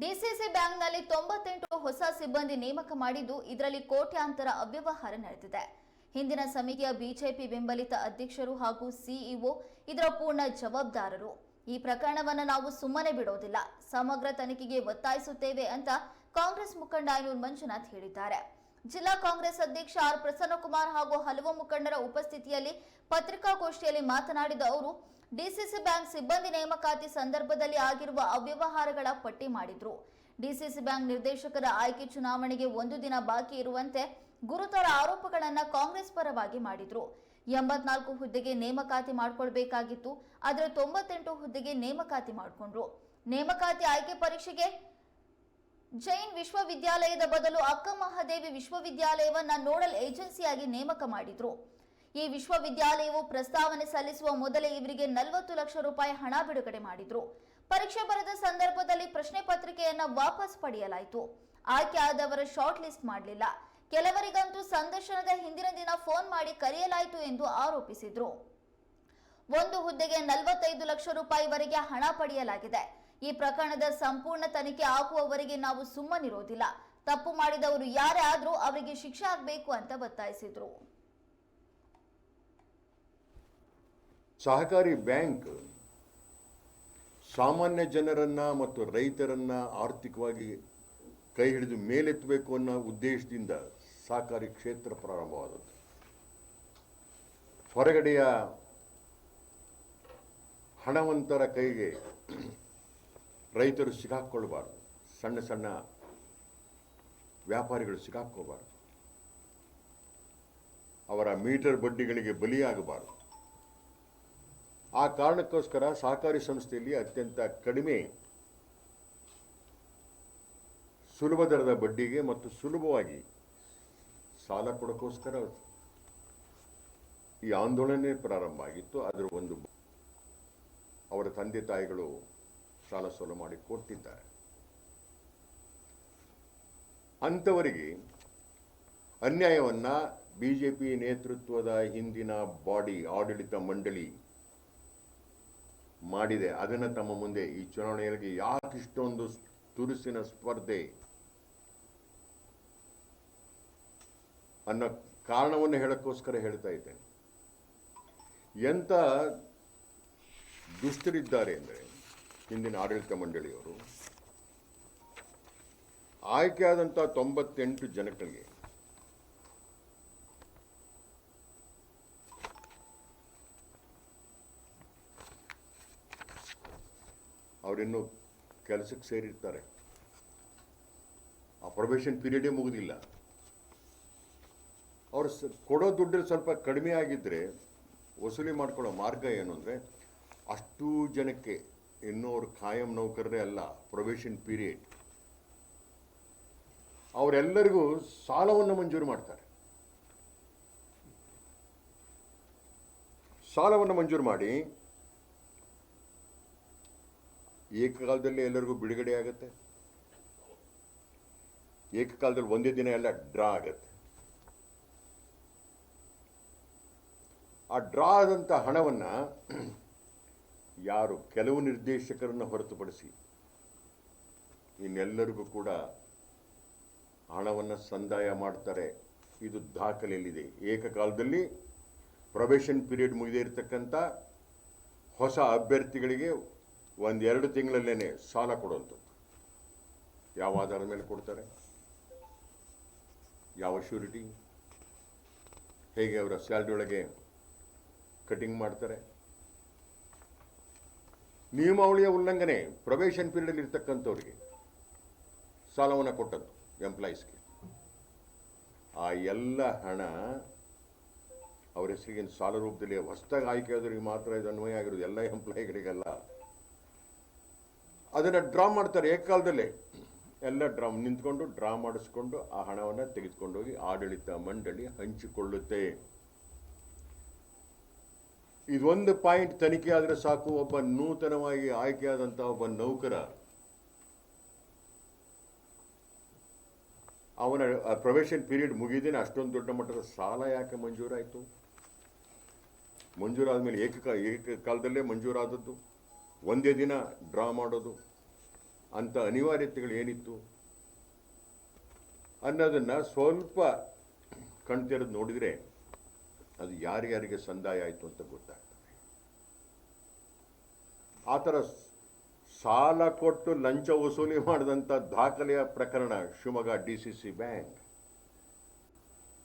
DCC ಬ್ಯಾಂಕ್ನಲ್ಲಿ ತೊಂಬತ್ತೆಂಟು ಹೊಸ ಸಿಬ್ಬಂದಿ ನೇಮಕ ಮಾಡಿದ್ದು ಇದರಲ್ಲಿ ಕೋಟ್ಯಾಂತರ ಅವ್ಯವಹಾರ ನಡೆದಿದೆ. ಹಿಂದಿನ ಸಮಿತಿಯ ಬಿಜೆಪಿ ಬೆಂಬಲಿತ ಅಧ್ಯಕ್ಷರು ಹಾಗೂ ಸಿಇಒ ಇದರ ಪೂರ್ಣ ಜವಾಬ್ದಾರರು. ಈ ಪ್ರಕರಣವನ್ನು ನಾವು ಸುಮ್ಮನೆ ಬಿಡೋದಿಲ್ಲ, ಸಮಗ್ರ ತನಿಖೆಗೆ ಒತ್ತಾಯಿಸುತ್ತೇವೆ ಅಂತ ಕಾಂಗ್ರೆಸ್ ಮುಖಂಡ ಐನೂರ್ ಮಂಜುನಾಥ್ ಹೇಳಿದ್ದಾರೆ. ಜಿಲ್ಲಾ ಕಾಂಗ್ರೆಸ್ ಅಧ್ಯಕ್ಷ ಆರ್ ಪ್ರಸನ್ನಕುಮಾರ್ ಹಾಗೂ ಹಲವು ಮುಖಂಡರ ಉಪಸ್ಥಿತಿಯಲ್ಲಿ ಪತ್ರಿಕಾಗೋಷ್ಠಿಯಲ್ಲಿ ಮಾತನಾಡಿದ ಅವರು, ಡಿಸಿಸಿ ಬ್ಯಾಂಕ್ ಸಿಬ್ಬಂದಿ ನೇಮಕಾತಿ ಸಂದರ್ಭದಲ್ಲಿ ಆಗಿರುವ ಅವ್ಯವಹಾರಗಳ ಪಟ್ಟಿ ಮಾಡಿದ್ರು. ಡಿಸಿಸಿ ಬ್ಯಾಂಕ್ ನಿರ್ದೇಶಕರ ಆಯ್ಕೆ ಚುನಾವಣೆಗೆ ಒಂದು ದಿನ ಬಾಕಿ ಇರುವಂತೆ ಗುರುತರ ಆರೋಪಗಳನ್ನು ಕಾಂಗ್ರೆಸ್ ಪರವಾಗಿ ಮಾಡಿದ್ರು. ಎಂಬತ್ನಾಲ್ಕು ಹುದ್ದೆಗೆ ನೇಮಕಾತಿ ಮಾಡಿಕೊಳ್ಬೇಕಾಗಿತ್ತು, ಆದರೆ ತೊಂಬತ್ತೆಂಟು ಹುದ್ದೆಗೆ ನೇಮಕಾತಿ ಮಾಡಿಕೊಂಡ್ರು. ನೇಮಕಾತಿ ಆಯ್ಕೆ ಪರೀಕ್ಷೆಗೆ ಜೈನ್ ವಿಶ್ವವಿದ್ಯಾಲಯದ ಬದಲು ಅಕ್ಕ ಮಹಾದೇವಿ ವಿಶ್ವವಿದ್ಯಾಲಯವನ್ನ ನೋಡಲ್ ಏಜೆನ್ಸಿಯಾಗಿ ನೇಮಕ ಮಾಡಿದ್ರು. ಈ ವಿಶ್ವವಿದ್ಯಾಲಯವು ಪ್ರಸ್ತಾವನೆ ಸಲ್ಲಿಸುವ ಮೊದಲೇ ಇವರಿಗೆ ನಲವತ್ತು ಲಕ್ಷ ರೂಪಾಯಿ ಹಣ ಬಿಡುಗಡೆ ಮಾಡಿದ್ರು. ಪರೀಕ್ಷೆ ಬರೆದ ಸಂದರ್ಭದಲ್ಲಿ ಪ್ರಶ್ನೆ ಪತ್ರಿಕೆಯನ್ನ ವಾಪಸ್ ಪಡೆಯಲಾಯಿತು. ಆಯ್ಕೆ ಆದವರ ಶಾರ್ಟ್ ಲಿಸ್ಟ್ ಮಾಡಲಿಲ್ಲ. ಕೆಲವರಿಗಂತೂ ಸಂದರ್ಶನದ ಹಿಂದಿನ ದಿನ ಫೋನ್ ಮಾಡಿ ಕರೆಯಲಾಯಿತು ಎಂದು ಆರೋಪಿಸಿದ್ರು. ಒಂದು ಹುದ್ದೆಗೆ ನಲವತ್ತೈದು ಲಕ್ಷ ರೂಪಾಯಿವರೆಗೆ ಹಣ ಪಡೆಯಲಾಗಿದೆ. ಈ ಪ್ರಕರಣದ ಸಂಪೂರ್ಣ ತನಿಖೆ ಆಗುವವರೆಗೆ ನಾವು ಸುಮ್ಮನಿರೋದಿಲ್ಲ. ತಪ್ಪು ಮಾಡಿದವರು ಯಾರೇ ಆದರೂ ಅವರಿಗೆ ಶಿಕ್ಷೆ ಆಗಬೇಕು ಅಂತ ಒತ್ತಾಯಿಸಿದರು. ಸಹಕಾರಿ ಬ್ಯಾಂಕ್ ಸಾಮಾನ್ಯ ಜನರನ್ನ ಮತ್ತು ರೈತರನ್ನ ಆರ್ಥಿಕವಾಗಿ ಕೈ ಹಿಡಿದು ಮೇಲೆತ್ತಬೇಕು ಅನ್ನೋ ಉದ್ದೇಶದಿಂದ ಸಹಕಾರಿ ಕ್ಷೇತ್ರ ಪ್ರಾರಂಭವಾದದ್ದು. ಹೊರಗಡೆಯ ಹಣವಂತರ ಕೈಗೆ ರೈತರು ಸಿಗಾಕ್ಕೊಳ್ಬಾರ್ದು. ಸಣ್ಣ ಸಣ್ಣ ವ್ಯಾಪಾರಿಗಳು ಸಿಗಾಕ್ಕೋಬಾರ್ದು ಅವರ ಮೀಟರ್ ಬಡ್ಡಿಗಳಿಗೆ ಬಲಿಯಾಗಬಾರದು. ಆ ಕಾರಣಕ್ಕೋಸ್ಕರ ಸಹಕಾರಿ ಸಂಸ್ಥೆಯಲ್ಲಿ ಅತ್ಯಂತ ಕಡಿಮೆ ಸುಲಭ ದರದ ಬಡ್ಡಿಗೆ ಮತ್ತು ಸುಲಭವಾಗಿ ಸಾಲ ಕೊಡೋಕ್ಕೋಸ್ಕರ ಈ ಆಂದೋಲನೆ ಪ್ರಾರಂಭ ಆಗಿತ್ತು. ಅದರ ಒಂದು ಅವರ ತಂದೆ ತಾಯಿಗಳು ಸಾಲ ಸೋಲ ಮಾಡಿ ಕೊಡ್ತಿದ್ದಾರೆ. ಅಂಥವರಿಗೆ ಅನ್ಯಾಯವನ್ನ ಬಿಜೆಪಿ ನೇತೃತ್ವದ ಹಿಂದಿನ ಬಾಡಿ ಆಡಳಿತ ಮಂಡಳಿ ಮಾಡಿದೆ. ಅದನ್ನು ತಮ್ಮ ಮುಂದೆ ಈ ಚುನಾವಣೆಯಲ್ಲಿ ಯಾಕಿಷ್ಟೊಂದು ತುರುಸಿನ ಸ್ಪರ್ಧೆ ಅನ್ನೋ ಕಾರಣವನ್ನು ಹೇಳೋಕ್ಕೋಸ್ಕರ ಹೇಳ್ತಾ ಇದ್ದೇನೆ. ಎಂಥ ದುಷ್ಟರಿದ್ದಾರೆ ಅಂದರೆ ಹಿಂದಿನ ಆಡಳಿತ ಮಂಡಳಿಯವರು ಆಯ್ಕೆಯಾದಂಥ ತೊಂಬತ್ತೆಂಟು ಜನಗಳಿಗೆ ಅವರಿನ್ನೂ ಕೆಲಸಕ್ಕೆ ಸೇರಿರ್ತಾರೆ. ಆ ಪ್ರೊಬೇಷನ್ ಪೀರಿಯಡೇ ಮುಗಿದಿಲ್ಲ. ಅವ್ರು ಕೊಡೋ ದುಡ್ಡು ಸ್ವಲ್ಪ ಕಡಿಮೆ ಆಗಿದ್ದರೆ ವಸೂಲಿ ಮಾಡ್ಕೊಳ್ಳೋ ಮಾರ್ಗ ಏನು ಅಂದರೆ ಅಷ್ಟು ಜನಕ್ಕೆ ಇನ್ನೂ ಅವ್ರು ಖಾಯಂ ನೌಕರರೇ ಅಲ್ಲ ಪ್ರೊಬೇಷನ್ ಪೀರಿಯಡ್ ಅವರೆಲ್ಲರಿಗೂ ಸಾಲವನ್ನು ಮಂಜೂರು ಮಾಡ್ತಾರೆ. ಸಾಲವನ್ನು ಮಂಜೂರು ಮಾಡಿ, ಏಕಕಾಲದಲ್ಲಿ ಎಲ್ಲರಿಗೂ ಬಿಡುಗಡೆ ಆಗುತ್ತೆ. ಏಕಕಾಲದಲ್ಲಿ ಒಂದೇ ದಿನ ಎಲ್ಲ ಡ್ರಾ ಆಗತ್ತೆ. ಆ ಡ್ರಾ ಆದಂಥ ಹಣವನ್ನು ಯಾರು ಕೆಲವು ನಿರ್ದೇಶಕರನ್ನು ಹೊರತುಪಡಿಸಿ ಇನ್ನೆಲ್ಲರಿಗೂ ಕೂಡ ಹಣವನ್ನು ಸಂದಾಯ ಮಾಡ್ತಾರೆ. ಇದು ದಾಖಲೆಯಲ್ಲಿದೆ. ಏಕಕಾಲದಲ್ಲಿ ಪ್ರೊಬೇಷನ್ ಪೀರಿಯಡ್ ಮುಗಿದೇ ಇರತಕ್ಕಂಥ ಹೊಸ ಅಭ್ಯರ್ಥಿಗಳಿಗೆ ಒಂದೆರಡು ತಿಂಗಳಲ್ಲೇ ಸಾಲ ಕೊಡುವಂಥದ್ದು. ಯಾವ ಆಧಾರದ ಮೇಲೆ ಕೊಡ್ತಾರೆ? ಯಾವ ಶ್ಯೂರಿಟಿ ಹೇಗೆ ಅವರ ಸ್ಯಾಲ್ರಿ ಒಳಗೆ ಕಟಿಂಗ್ ಮಾಡ್ತಾರೆ? ನಿಯಮಾವಳಿಯ ಉಲ್ಲಂಘನೆ ಪ್ರೊಬೇಷನ್ ಪೀರಿಯಡ್ ಇರ್ತಕ್ಕಂಥವ್ರಿಗೆ ಸಾಲವನ್ನು ಕೊಟ್ಟದ್ದು ಎಂಪ್ಲಾಯೀಸ್ಗೆ ಆ ಎಲ್ಲ ಹಣ ಅವರ ಹೆಸರಿಗೆ ಸಾಲ ರೂಪದಲ್ಲಿ ಹೊಸದಾಗಿ ಆಯ್ಕೆ ಆದ್ರಿಗೆ ಮಾತ್ರ ಇದು ಅನ್ವಯ ಆಗಿರೋದು. ಎಲ್ಲ ಎಂಪ್ಲಾಯಿಗಳಿಗೆಲ್ಲ ಅದನ್ನು ಡ್ರಾ ಮಾಡ್ತಾರೆ ಏಕಾಲದಲ್ಲೇ ಎಲ್ಲ ಡ್ರಾ ನಿಂತ್ಕೊಂಡು ಡ್ರಾ ಮಾಡಿಸ್ಕೊಂಡು ಆ ಹಣವನ್ನು ತೆಗೆದುಕೊಂಡೋಗಿ ಆಡಳಿತ ಮಂಡಳಿ ಹಂಚಿಕೊಳ್ಳುತ್ತೆ. ಇದೊಂದು ಪಾಯಿಂಟ್ ತನಿಖೆ ಆದರೆ ಸಾಕು. ಒಬ್ಬ ನೂತನವಾಗಿ ಆಯ್ಕೆಯಾದಂಥ ಒಬ್ಬ ನೌಕರ, ಅವನ ಪ್ರೊಬೇಷನ್ ಪೀರಿಯಡ್ ಮುಗಿದಿನ ಅಷ್ಟೊಂದು ದೊಡ್ಡ ಮಟ್ಟದ ಸಾಲ ಯಾಕೆ ಮಂಜೂರಾಯಿತು? ಮಂಜೂರಾದ ಮೇಲೆ ಏಕಕ ಏಕಕಾಲದಲ್ಲೇ ಮಂಜೂರಾದದ್ದು. ಒಂದೇ ದಿನ ಡ್ರಾ ಮಾಡೋದು. ಅಂಥ ಅನಿವಾರ್ಯತೆಗಳು ಏನಿತ್ತು? ಅನ್ನೋದನ್ನು ಸ್ವಲ್ಪ ಕಣ್ತೆರೆದು ನೋಡಿದರೆ ಅದು ಯಾರ್ಯಾರಿಗೆ ಸಂದಾಯ ಆಯಿತು ಅಂತ ಗೊತ್ತಾಗ್ತದೆ. ಆ ಥರ ಸಾಲ ಕೊಟ್ಟು ಲಂಚ ವಸೂಲಿ ಮಾಡಿದಂಥ ದಾಖಲೆಯ ಪ್ರಕರಣ ಶಿವಮೊಗ್ಗ ಡಿ ಬ್ಯಾಂಕ್